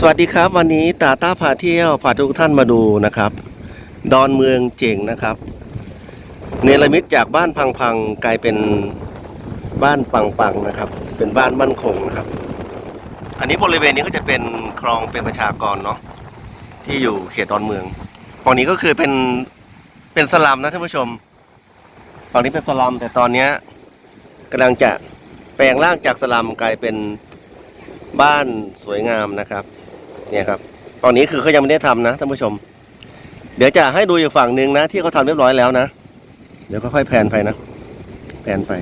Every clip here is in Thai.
สวัสดีครับวันนี้ตาต้าพาเที่ยวพาทุกท่านมาดูนะครับ ดอนเมืองเจ๋งนะครับ เนรมิตจากบ้านพังๆกลายเป็นบ้านปังๆนะครับ เป็นบ้านมั่นคงนะครับ อันนี้บริเวณนี้ก็จะเป็นคลองเป็นประชากรเนาะที่อยู่เขตดอนเมืองฝั่งนี้ก็คือเป็นเป็นสลัมนะท่านผู้ชมฝั่งนี้เป็นสลัมแต่ตอนเนี้ยกำลังจะแปลงร่างจากสลัมกลายเป็นบ้านสวยงามนะครับ เนี่ยครับ ตอนนี้คือเขายังไม่ได้ทำนะท่านผู้ชม เดี๋ยวจะให้ดูอยู่ฝั่งหนึ่งนะ ที่เขาทำเรียบร้อยแล้วนะ เดี๋ยวค่อยๆแผนไปนะแผนไป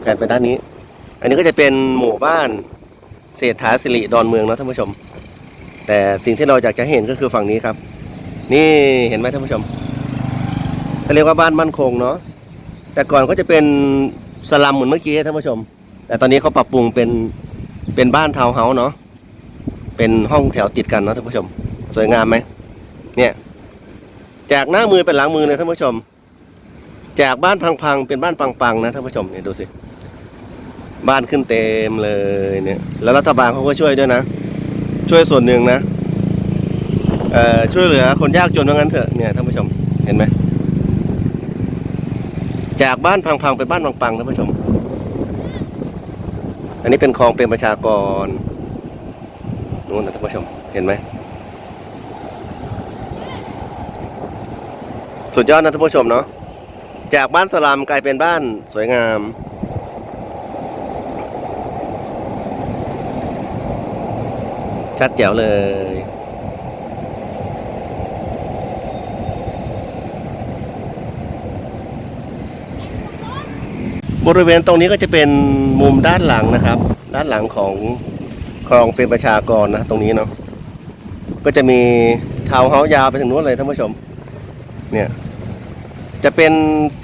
แผนไปด้านนี้ อันนี้ก็จะเป็นหมู่บ้านเศรษฐาสิริดอนเมืองเนาะท่านผู้ชม แต่สิ่งที่เราอยากจะเห็นก็คือฝั่งนี้ครับ นี่เห็นไหมท่านผู้ชมเขาเรียกว่าบ้านมั่นคงเนาะแต่ก่อนก็จะเป็นสลัมเหมือนเมื่อกี้ท่านผู้ชม แต่ตอนนี้เขาปรับปรุงเป็น เป็นบ้านทาวน์เฮาส์เนาะ เป็นห้องแถวติดกันเนาะท่านผู้ชม สวยงามไหม เนี่ย จากหน้ามือเป็นหลังมือเลยท่านผู้ชม จากบ้านพังๆเป็นบ้านปังๆนะท่านผู้ชมเนี่ยดูสิ บ้านขึ้นเต็มเลยเนี่ย แล้วรัฐบาลเขาก็ช่วยด้วยนะ ช่วยส่วนหนึ่งนะ เอ่อช่วยเหลือคนยากจนว่างั้นเถอะเนี่ยท่านผู้ชม เห็นไหม จากบ้านพังๆเป็นบ้านปังๆท่านผู้ชม อันนี้เป็นคลองเป็นประชากรนู้นนะท่านผู้ชม เห็นไหม สุดยอดนะท่านผู้ชมเนาะ จากบ้านสลัมกลายเป็นบ้านสวยงาม ชัดแจ๋วเลย บริเวณตรงนี้ก็จะเป็นมุมด้านหลังนะครับ ด้านหลังของคลองเป็นประชากรนะตรงนี้เนาะก็จะมีทาวเฮาส์ยาวไปถึงนู้นเลยท่านผู้ชม เนี่ย จะเป็น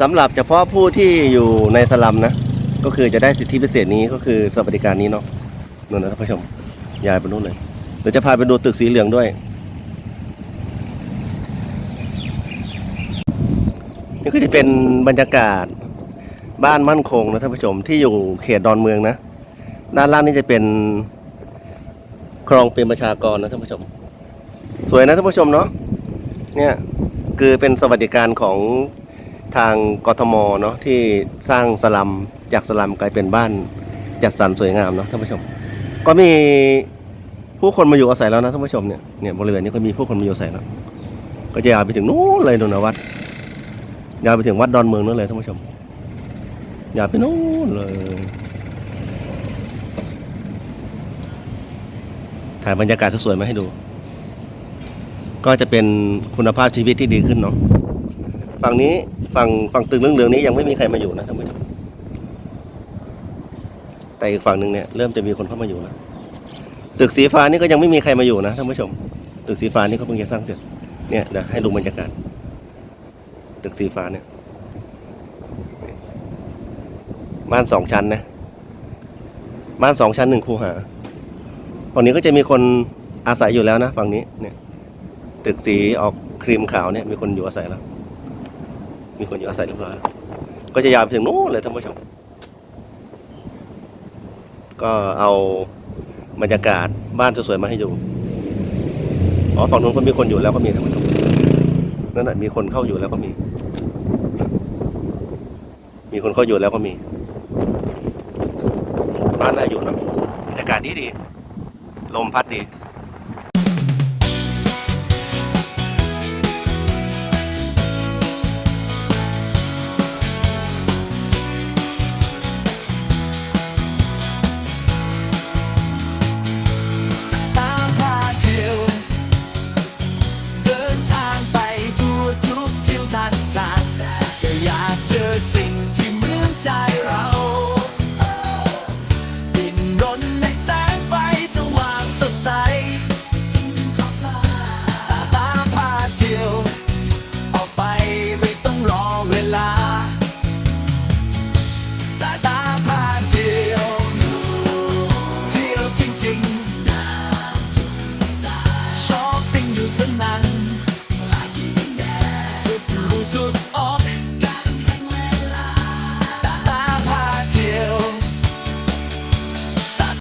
สำหรับเฉพาะผู้ที่อยู่ในสลัมนะ ก็คือจะได้สิทธิพิเศษนี้ก็คือสวัสดิการนี้เนาะนู่นนะท่านผู้ชมยายไปนู้นเลยเดี๋ยวจะพาไปดูตึกสีเหลืองด้วยนี่ก็จะเป็นบรรยากาศ บ้านมั่นคงนะท่านผู้ชมที่อยู่เขตดอนเมืองนะ ด้านล่างนี่จะเป็นคลองเป็นประชากรนะท่านผู้ชม สวยนะท่านผู้ชมเนาะเนี่ยคือเป็นสวัสดิการของทางกทมเนาะที่สร้างสลัมจากสลัมกลายเป็นบ้านจัดสรรสวยงามเนาะท่านผู้ชม ก็มีผู้คนมาอยู่อาศัยแล้วนะท่านผู้ชมเนี่ยเนี่ยบริเวณนี้ก็มีผู้คนมาอยู่อาศัยแล้วก็จะยาวไปถึงนู้นเลยนนวัดยาวไปถึงวัดดอนเมืองนั่นเลยท่านผู้ชม อย่าไปนู้นเลย ถ่ายบรรยากาศสวยๆมาให้ดู ก็จะเป็นคุณภาพชีวิตที่ดีขึ้นเนาะ ฝั่งนี้ฝั่งฝั่งตึกเหลืองนี้ยังไม่มีใครมาอยู่นะท่านผู้ชม แต่อีกฝั่งหนึ่งเนี่ยเริ่มจะมีคนเข้ามาอยู่แล้ว ตึกสีฟ้านี่ก็ยังไม่มีใครมาอยู่นะท่านผู้ชม ตึกสีฟ้านี่ก็เพิ่งจะสร้างเสร็จ เนี่ยเดี๋ยวให้ดูบรรยากาศ ตึกสีฟ้าเนี่ย บ้านสองชั้นนะ บ้านสองชั้นหนึ่งคูหาฝั่งนี้ก็จะมีคนอาศัยอยู่แล้วนะฝั่งนี้เนี่ย ตึกสีออกครีมขาวเนี่ย มีคนอยู่อาศัยแล้ว มีคนอยู่อาศัยเรียบร้อยก็จะยาวไปถึงนู้นเลยท่านผู้ชม ก็เอาบรรยากาศบ้านสวยๆมาให้ดูอ๋อฝั่งนู้นก็มีคนอยู่แล้วก็มีท่านผู้ชมนั่นแหะมีคนเข้าอยู่แล้วก็มี มีคนเข้าอยู่แล้วก็มี น่าอยู่นะอากาศดีดี ลมพัดดี